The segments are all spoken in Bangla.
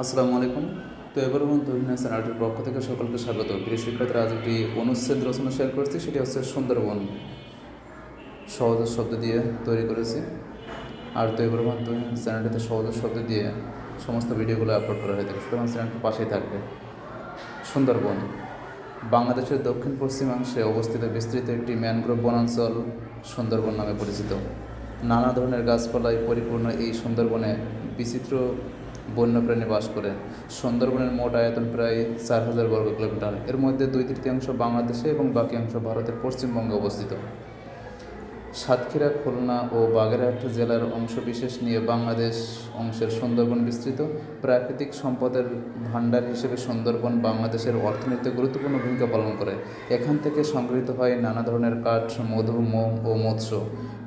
আসসালামু আলাইকুম। তো এবার মধ্যে অভিনয় চ্যানেলটির পক্ষ থেকে সকলকে স্বাগত। প্রিয় শিক্ষার্থীরা, আজ একটি অনুচ্ছেদ রচনা শেয়ার করেছি। সেটি হচ্ছে সুন্দরবন। সহজ শব্দ দিয়ে তৈরি করেছি। আর তো এবার মধ্যে চ্যানেলটিতে সহজ শব্দ দিয়ে সমস্ত ভিডিওগুলো আপলোড করা হয়ে থাকে। সুতরাং চ্যানেলটি পাশেই থাকবে। সুন্দরবন। বাংলাদেশের দক্ষিণ পশ্চিমাংশে অবস্থিত বিস্তৃত একটি ম্যানগ্রোভ বনাঞ্চল সুন্দরবন নামে পরিচিত। নানা ধরনের গাছপালায় পরিপূর্ণ এই সুন্দরবনে বিচিত্র বন্যপ্রাণী বাস করে। সুন্দরবনের মোট আয়তন প্রায় চার হাজার বর্গ কিলোমিটার। এর মধ্যে দুই তৃতীয়াংশ বাংলাদেশে এবং বাকি অংশ ভারতের পশ্চিমবঙ্গে অবস্থিত। সাতক্ষীরা, খুলনা ও বাগেরহাট জেলার অংশবিশেষ নিয়ে বাংলাদেশ অংশের সুন্দরবন বিস্তৃত। প্রাকৃতিক সম্পদের ভাণ্ডার হিসেবে সুন্দরবন বাংলাদেশের অর্থনীতিতে গুরুত্বপূর্ণ ভূমিকা পালন করে। এখান থেকে সংগৃহীত হয় নানা ধরনের কাঠ, মধু, মোম ও মৎস্য।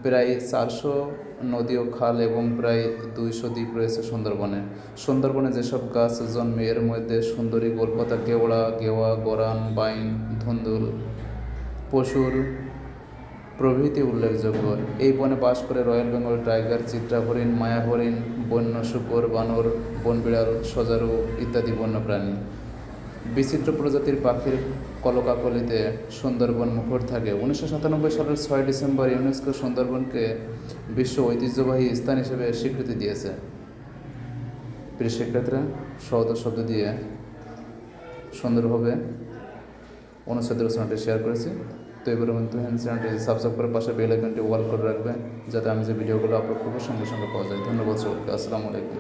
প্রায় চারশো নদী ও খাল এবং প্রায় দুইশো দ্বীপ রয়েছে সুন্দরবনে। সুন্দরবনে যেসব গাছ জন্মে, এর মধ্যে সুন্দরী গোলপাতা কেওড়া গেওয়া, গরান, বাইন, ধুন্দুল, পশুর প্রভৃতি উল্লেখযোগ্য। এই বনে বাস করে রয়্যাল বেঙ্গল টাইগার চিত্রা হরিণ মায়া হরিণ বন্য শুকর বানর, বনবিড়াল, সজারু ইত্যাদি বন্যপ্রাণী। বিচিত্র প্রজাতির পাখির কলকাকলিতে সুন্দরবন মুখর থাকে। উনিশশো সাতানব্বই সালের ছয় ডিসেম্বর ইউনেস্কো সুন্দরবনকে বিশ্ব ঐতিহ্যবাহী স্থান হিসেবে স্বীকৃতি দিয়েছে। প্রিয় শিক্ষার্থীরা, সহজ শব্দ দিয়ে সুন্দরভাবে অনুচ্ছেদ রচনাটি শেয়ার করেছি। তো এবার কিন্তু চ্যানেলটি সাবস্ক্রাইব করে পাশে বেল আইকনটি ওয়াল করে রাখবেন, যাতে আমি যে ভিডিওগুলো আপলোড করব সঙ্গে সঙ্গে পাওয়া যায়। ধন্যবাদ সবাইকে, আসসালামু আলাইকুম।